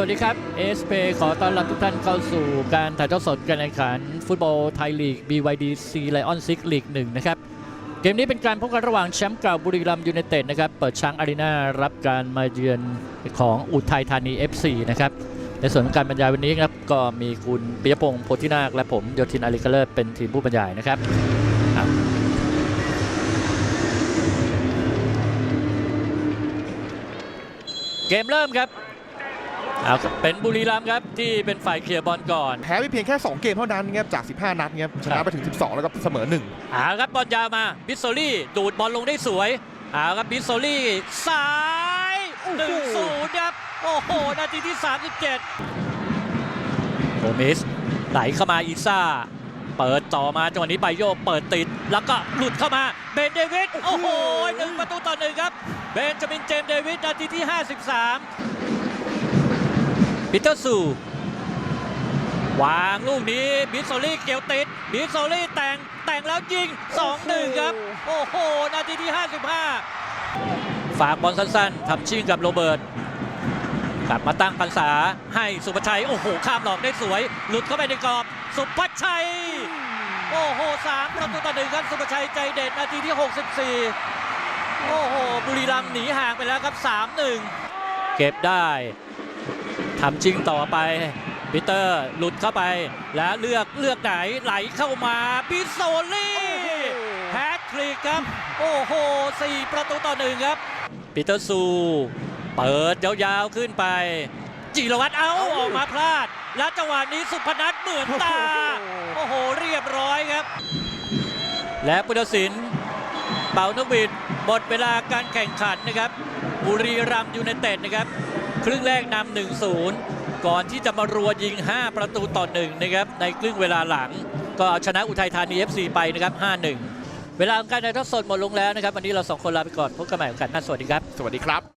สวัสดีครับเอสเปขอต้อนรับทุกท่านเข้าสู่การถ่ายทอดสดการแข่งขัน ฟุตบอลไทยลีก BYD C Lion 6 League 1นะครับ เกมนี้เป็นการพบกันระหว่างแชมป์เก่าบุรีรัมย์ยูไนเต็ดนะครับ เปิดช้างอารีนารับการมาเยือนของอุทัยธานี FC นะครับ ในส่วนของการบรรยายวันนี้ครับ ก็มีคุณปิยพงศ์โพธินาคและผมโยธินอาริกาเลอร์เป็นทีมผู้บรรยายนะครับเกมเริ่มครับ เอาครับเป็นบุรีรัมย์ครับที่เป็นฝ่ายเคลียร์บอลก่อนแพ้ไปเพียงแค่ 2 เกมเท่านั้นครับจาก 15 นัดครับชครันะบไปถึง 12 แล้วก็เสมอ1เอาครับบอลยาวมาบิสโซลี่ดูดบอลลงได้สวยเอาครับบิสโซลี่ซ้ายหนึ่งศูนย์ครับโอ้โหนาทีที่ 37โฮมิสไหลเข้ามาอีซ่าเปิดต่อมาจังหวะนี้ไบโยเปิดติด แล้วก็หลุดเข้ามาเบนเดวิดโอ้โหหนึ่งประตูต่อหนึ่งครับเบนจามินเจมส์เดวิดนาทีที่ 53 ปีเตอร์สูวางลูกนี้บิสโซลี่เกี่ยวติดบิสโซลี่แต่งแต่งแล้วยิง 2-1 ครับ โอ้โห นาทีที่ 55 ฝากบอลสั้นๆทำชิ่งกับโรเบิร์ตกลับมาตั้งปัญษาให้สุภชัย โอ้โห ข้ามหลอกได้สวย หลุดเข้าไปในกรอบ สุภชัย โอ้โหสามประตูต่อหนึ่งครับ สุภชัยใจเด็ดนาทีที่ 64 โอ้โห บุรีรัมย์หนีห่างไปแล้วครับ 3-1 เก็บได้ ทำชิงต่อไปปีเตอร์หลุดเข้าไป แล้วเลือกเลือกไหนไหลเข้ามาบิสโซลี่แฮตทริกครับ โอ้โหสี่ประตูต่อหนึ่งครับปีเตอร์ซู เปิดยาวๆขึ้นไป จิรวัตรเอาออกมาพลาด และจังหวะนี้สุพนัทเหมือนตา โอ้โหเรียบร้อยครับ และพุทธศิลป์เป่านกหวีดหมดเวลาการแข่งขันนะครับ บุรีรัมย์ยูไนเต็ดนะครับ ครึ่งแรกนำ1-0ก่อนที่จะมารัวยิง 5 ประตูต่อ1นะครับในครึ่งเวลาหลัง ก็เอาชนะอุทัยธานี FC ไปนะครับ 5-1 เวลาของการถ่ายทอดสดหมดลงแล้วนะครับ วันนี้เราสองคนลาไปก่อนพบกันใหม่โอกาสหน้าสวัสดีครับ สวัสดีครับ